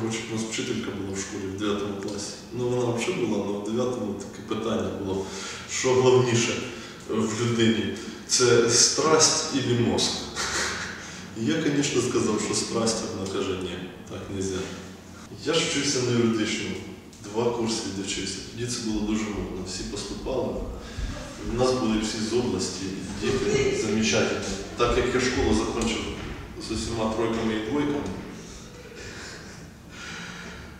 Коротше, у нас вчителька була в школі в 9 класі. Ну вона взагалі була, але в 9 таке питання було, що головніше в людині це страсть і мозк. Я, звісно, сказав, що страсть, вона каже, ні, так не можна. Я ж вчився на юридичному, два курси де. Тоді це було дуже модно. Всі поступали. У нас були всі з області, діти замечательні. Так як я школу закінчив з усіма тройками і двойками,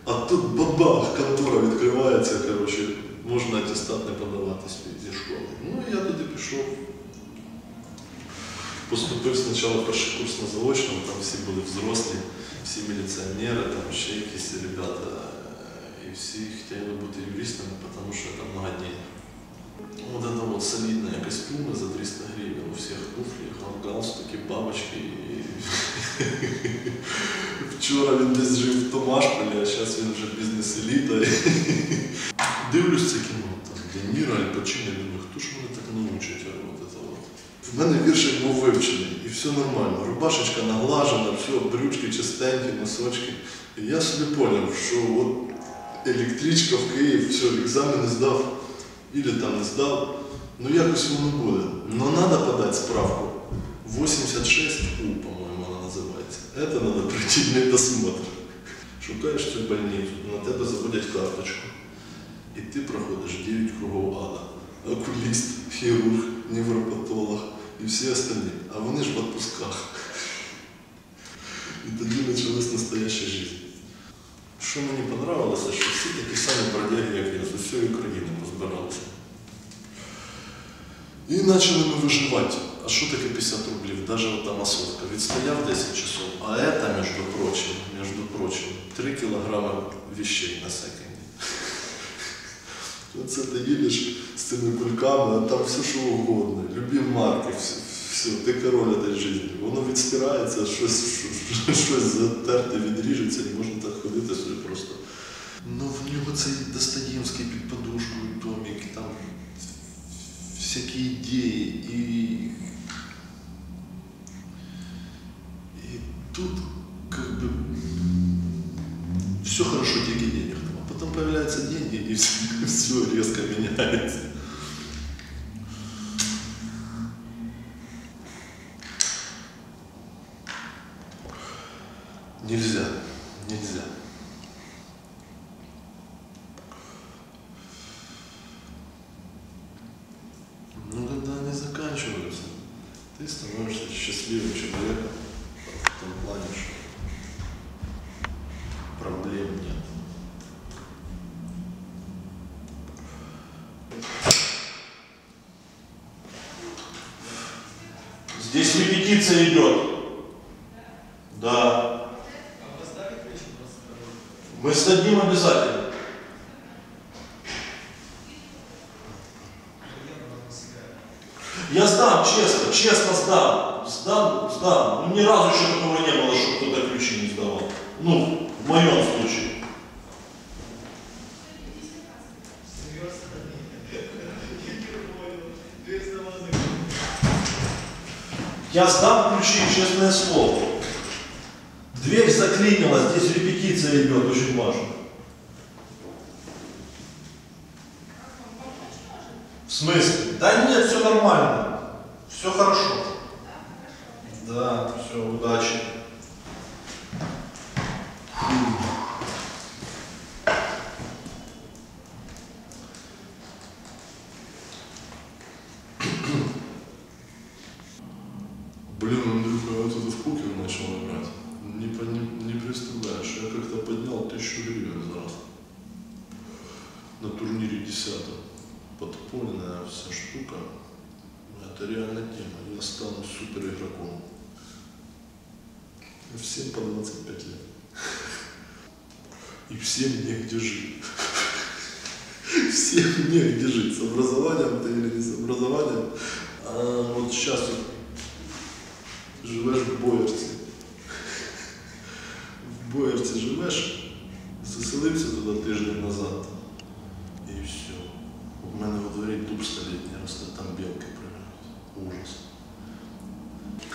а тут бабах, контора відкривається, коротше, можна атестат не подавати зі школи. Ну, я туди пішов. Поступив спочатку перший курс на заочному, там всі були взрослі, всі міліціонери, там ще якісь ребята. І всі хотіли бути юристами, тому що це много денег. Вот это вот солидные костюмы за 300 гривен, у всех туфли, галстуки, бабочки. І... Вчора він десь жив в Томашполі, а зараз він вже бізнес-еліта. Дивлюсь це кіно, там, де Ніра, Аль Пачино, я думаю, хто ж мене так научить? а, Вот это вот. В мене віршик був вивчений, і все нормально. Рубашечка наглажена, все, брючки чистенькі, носочки. І я собі зрозумів, що от електричка в Київ, все, екзамени здав, или там не здав. Ну якось воно буде. Но треба подати справку. 86 У, по-моєму, вона називається. Это надо пройти медосмотр. Шукаєш цю больницю, на тебе заводять карточку. І ти проходиш 9 кругов ада. Окуліст, хірург, невропатолог і всі остальні. А вони ж в отпусках. І тоді почалась настояща життя. Що мені понравилося, що всі такі самі бродяги, І почали ми виживати. А що таке 50 рублів? Даже вот там осотка. Відстояв 10 часов. А это, между прочим, между прочим, 3 кілограми вещей на секунді. Оце ти їдеш з цими кульками, а там все що угодно. Любі марки, все, все, ти король этой житті. Воно відстирається, щось, щось, затерте, відріжеться, і можна так ходити собі просто. Ну в нього цей Достоєвський під подушкою томік, там всякі ідеї і. И тут как бы все хорошо, деньги денег там. А потом появляются деньги, и все, все резко меняется. Нельзя, нельзя. Здесь репетиция идет. Да. Мы сдадим обязательно. Я сдам, честно, честно сдам. Сдам, сдам. Ну, ни разу еще такого не было, чтобы кто-то ключи не сдавал. Ну, в моем случае. Я сдам ключи, честное слово. Дверь заклинила, здесь репетиция идет, очень важно. В смысле? Да нет, все нормально. Все хорошо. Да, все, удачи. Блин, Андрюха, я вот это в покер начал играть. Не, не, не представляешь, я как-то поднял тысячу гривен за раз. На турнире 10 Подпольная вся штука. Это реально тема. Я стану супер игроком. Всем по 25 лет. И всем негде жить. Всем негде жить. С образованием ты или не с образованием. А вот сейчас вот живеш в Боярці В Боярці живеш, заселився туди тиждень назад. І все. У мене во дворі дуб столітній росте, там білки прыгают. Ужас.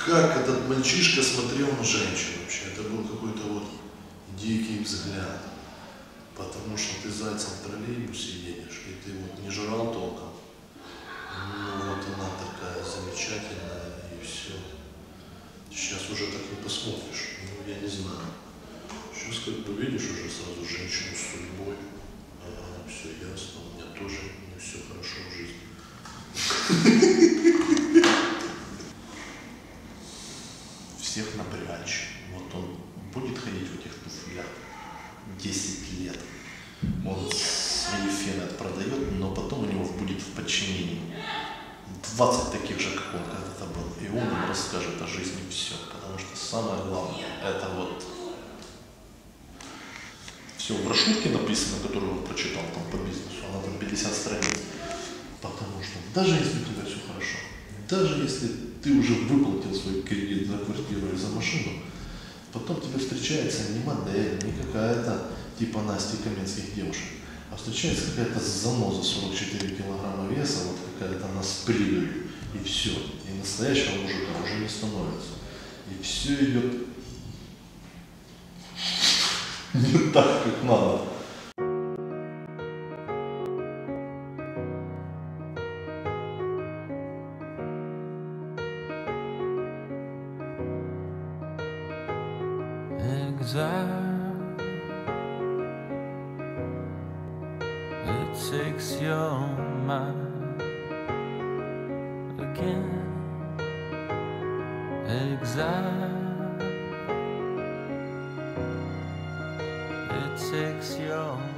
Как этот мальчишка смотрел на женщину вообще? Это был какой-то вот дикий взгляд. Потому что ты зайцем в троллейбусе едешь, и ты вот не жрал толком. Ну вот как бы видишь уже сразу женщину с судьбой. Ага, все ясно, у меня тоже не все хорошо в жизни. всех напрячь. Вот он будет ходить в этих туфлях 10 лет. Он свои фены продает, но потом у него будет в подчинении 20 таких же, как он когда-то был. И он расскажет о жизни все. Потому что самое главное, это вот все в брошюрке написано, которую он прочитал там по бизнесу, она там 50 страниц. Потому что даже если у тебя все хорошо, даже если ты уже выплатил свой кредит за квартиру или за машину, потом тебе встречается не модель, не какая-то типа Насти Каменских девушек, а встречается какая-то заноза 44 килограмма веса, вот какая-то она с придурью, и все. И настоящего мужика уже не становится. И все идет не так, как надо. exile. It takes your mind again. Exile. six young